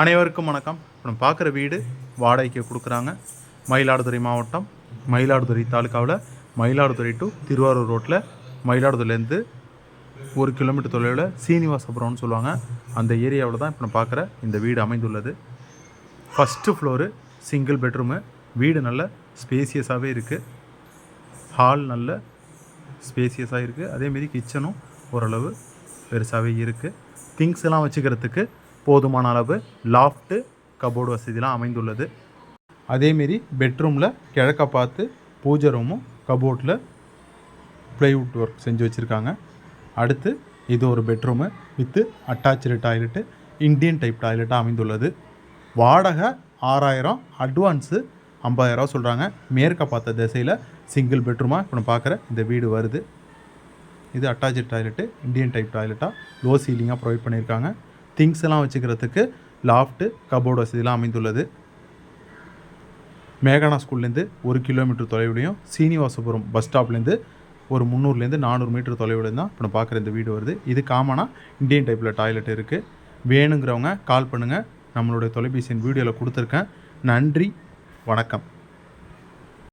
அனைவருக்கும் வணக்கம். இப்போ நம்ம பார்க்குற வீடு வாடகைக்கு கொடுக்குறாங்க. மயிலாடுதுறை மாவட்டம் மயிலாடுதுறை தாலுக்காவில் மயிலாடுதுறை டு திருவாரூர் ரோட்டில் மயிலாடுதுறையிலேருந்து ஒரு கிலோமீட்டர் தொலைவில் சீனிவாசபுரம்னு சொல்லுவாங்க. அந்த ஏரியாவில் தான் இப்போ நான் பார்க்குற இந்த வீடு அமைந்துள்ளது. ஃபஸ்ட்டு ஃப்ளோரு சிங்கிள் பெட்ரூமு வீடு நல்ல ஸ்பேசியஸாகவே இருக்குது ஹால் நல்ல ஸ்பேசியஸாக இருக்குது அதேமாரி கிச்சனும் ஓரளவு பெருசாகவே இருக்குது திங்ஸ் எல்லாம் வச்சுக்கிறதுக்கு போதுமான அளவு லாஃப்ட்டு கபோர்டு வசதிலாம் அமைந்துள்ளது. அதேமாரி பெட்ரூமில் கிழக்க பார்த்து பூஜை ரூமும் கபோர்டில் ப்ளைவுட் ஒர்க் செஞ்சு வச்சுருக்காங்க. அடுத்து இது ஒரு bedroom with attach toilet Indian type டாய்லெட்டாக அமைந்துள்ளது. வாடகை ஆறாயிரம் அட்வான்ஸு ஐம்பதாயிரம் சொல்கிறாங்க மேற்க பார்த்த திசையில் சிங்கிள் பெட்ரூமாக இப்போ நான் பார்க்குற இந்த வீடு வருது. இது அட்டாச்சு டாய்லெட்டு இந்தியன் டைப் டாய்லெட்டாக லோ சீலிங்காக ப்ரொவைட் பண்ணியிருக்காங்க. திங்ஸ் எல்லாம் வச்சுக்கிறதுக்கு லாஃப்ட்டு கபோர்டு வசதியெலாம் அமைந்துள்ளது. மேகனா ஸ்கூல்லேருந்து ஒரு கிலோமீட்டர் தொலைவிலையும் சீனிவாசபுரம் பஸ் ஸ்டாப்லேருந்து ஒரு முந்நூறுலேருந்து நானூறு மீட்டர் தொலைவில் தான் இப்போ நான் பார்க்குற இந்த வீடு வருது. இது காமனாக இந்தியன் டைப்பில் டாய்லெட் இருக்குது வேணுங்கிறவங்க கால் பண்ணுங்கள் நம்மளுடைய தொலைபேசியின் வீடியோவில் கொடுத்துருக்கேன். நன்றி. வணக்கம்.